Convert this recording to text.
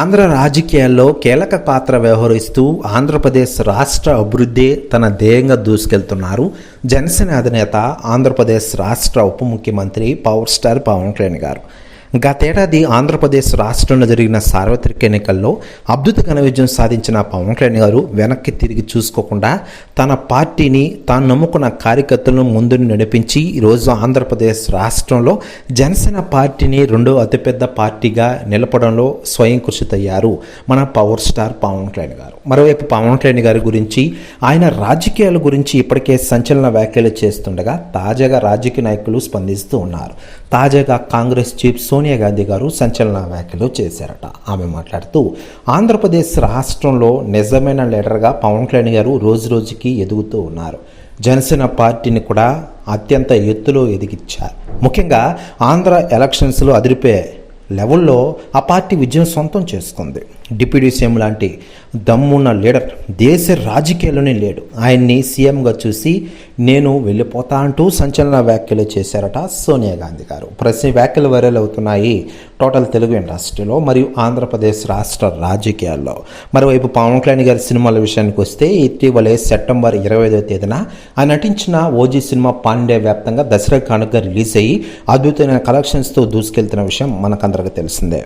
ఆంధ్ర రాజకీయాల్లో కీలక పాత్ర వ్యవహరిస్తూ ఆంధ్రప్రదేశ్ రాష్ట్ర అభివృద్ధి తన ధ్యేయంగా దూసుకెళ్తున్నారు. జనసేన అధినేత ఆంధ్రప్రదేశ్ రాష్ట్ర ఉప ముఖ్యమంత్రి పవర్ స్టార్ పవన్ కళ్యాణ్ గారు. గతేడాది ఆంధ్రప్రదేశ్ రాష్ట్రంలో జరిగిన సార్వత్రిక ఎన్నికల్లో అద్భుతమైన విజయం సాధించిన పవన్ కళ్యాణ్ గారు వెనక్కి తిరిగి చూసుకోకుండా తన పార్టీని తాను నమ్ముకున్న కార్యకర్తలను ముందుని నడిపించి ఈరోజు ఆంధ్రప్రదేశ్ రాష్ట్రంలో జనసేన పార్టీని రెండో అతిపెద్ద పార్టీగా నిలపడంలో స్వయం కృషితయ్యారు మన పవర్ స్టార్ పవన్ కళ్యాణ్ గారు. మరోవైపు పవన్ కళ్యాణ్ గారి గురించి ఆయన రాజకీయాల గురించి ఇప్పటికే సంచలన వ్యాఖ్యలు చేస్తుండగా తాజాగా రాజకీయ నాయకులు స్పందిస్తూ ఉన్నారు. తాజాగా కాంగ్రెస్ చీఫ్ సోనియా గాంధీ గారు సంచలన వ్యాఖ్యలు చేశారట. ఆమె మాట్లాడుతూ ఆంధ్రప్రదేశ్ రాష్ట్రంలో నిజమైన లీడర్గా పవన్ కళ్యాణ్ గారు రోజు రోజుకి ఎదుగుతూ ఉన్నారు. జనసేన పార్టీని కూడా అత్యంత ఎత్తులో ఎదిగించారు. ముఖ్యంగా ఆంధ్ర ఎలక్షన్స్లో అదిరిపోయాయి. లెవెల్లో ఆ పార్టీ విజయం సొంతం చేసుకుంది. డిప్యూటీ సీఎం లాంటి దమ్మున్న లీడర్ దేశ రాజకీయాల్లోనే లేడు. ఆయన్ని సీఎంగా చూసి నేను వెళ్ళిపోతా అంటూ సంచలన వ్యాఖ్యలు చేశారట సోనియా గాంధీ గారు. ప్రతి వ్యాఖ్యలు వైరల్ అవుతున్నాయి టోటల్ తెలుగు ఇండస్ట్రీలో మరియు ఆంధ్రప్రదేశ్ రాష్ట్ర రాజకీయాల్లో. మరోవైపు పవన్ కళ్యాణ్ గారి సినిమాల విషయానికి వస్తే ఇటీవలే సెప్టెంబర్ ఇరవై ఐదవ తేదీన ఆయన నటించిన ఓజీ సినిమా పాండే వ్యాప్తంగా దసరా కానుక రిలీజ్ అయ్యి అద్భుతమైన కలెక్షన్స్తో దూసుకెళ్తున్న విషయం అందరికీ తెలిసిందే.